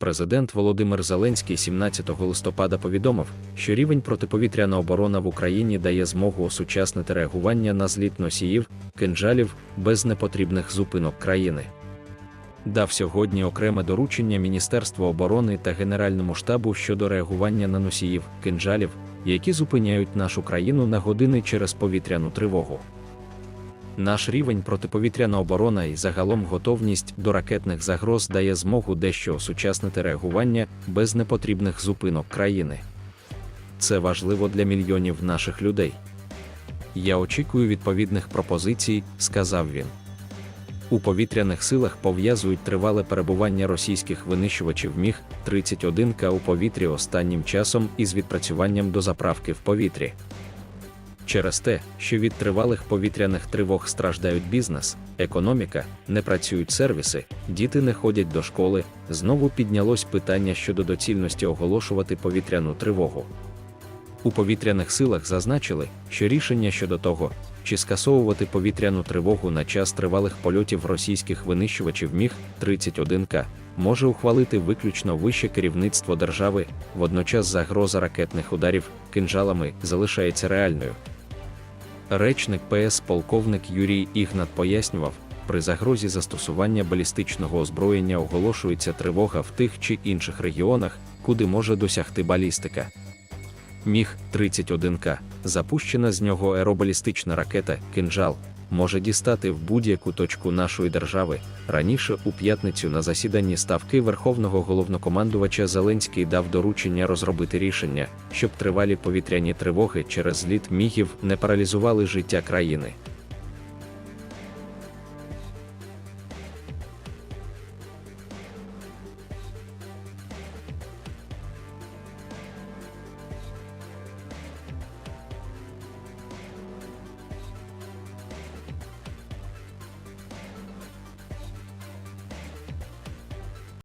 Президент Володимир Зеленський 17 листопада повідомив, що рівень протиповітряна оборона в Україні дає змогу осучаснити реагування на зліт носіїв, кинджалів без непотрібних зупинок країни. Дав сьогодні окреме доручення Міністерству оборони та Генеральному штабу щодо реагування на носіїв кинджалів, які зупиняють нашу країну на години через повітряну тривогу. Наш рівень протиповітряна оборона і загалом готовність до ракетних загроз дає змогу дещо осучаснити реагування без непотрібних зупинок країни. Це важливо для мільйонів наших людей. Я очікую відповідних пропозицій, сказав він. У повітряних силах пов'язують тривале перебування російських винищувачів Міг 31 к у повітрі останнім часом із відпрацюванням до заправки в повітрі. Через те, що від тривалих повітряних тривог страждають бізнес, економіка, не працюють сервіси, діти не ходять до школи, знову піднялось питання щодо доцільності оголошувати повітряну тривогу. У повітряних силах зазначили, що рішення щодо того, чи скасовувати повітряну тривогу на час тривалих польотів російських винищувачів Міг 31 к може ухвалити виключно вище керівництво держави, водночас загроза ракетних ударів кинжалами залишається реальною. Речник ПС полковник Юрій Ігнат пояснював, при загрозі застосування балістичного озброєння оголошується тривога в тих чи інших регіонах, куди може досягти балістика. Міг 31К, запущена з нього аеробалістична ракета Кинжал, може дістати в будь-яку точку нашої держави. Раніше у п'ятницю на засіданні ставки Верховного головнокомандувача Зеленський дав доручення розробити рішення, щоб тривалі повітряні тривоги через зліт мігів не паралізували життя країни.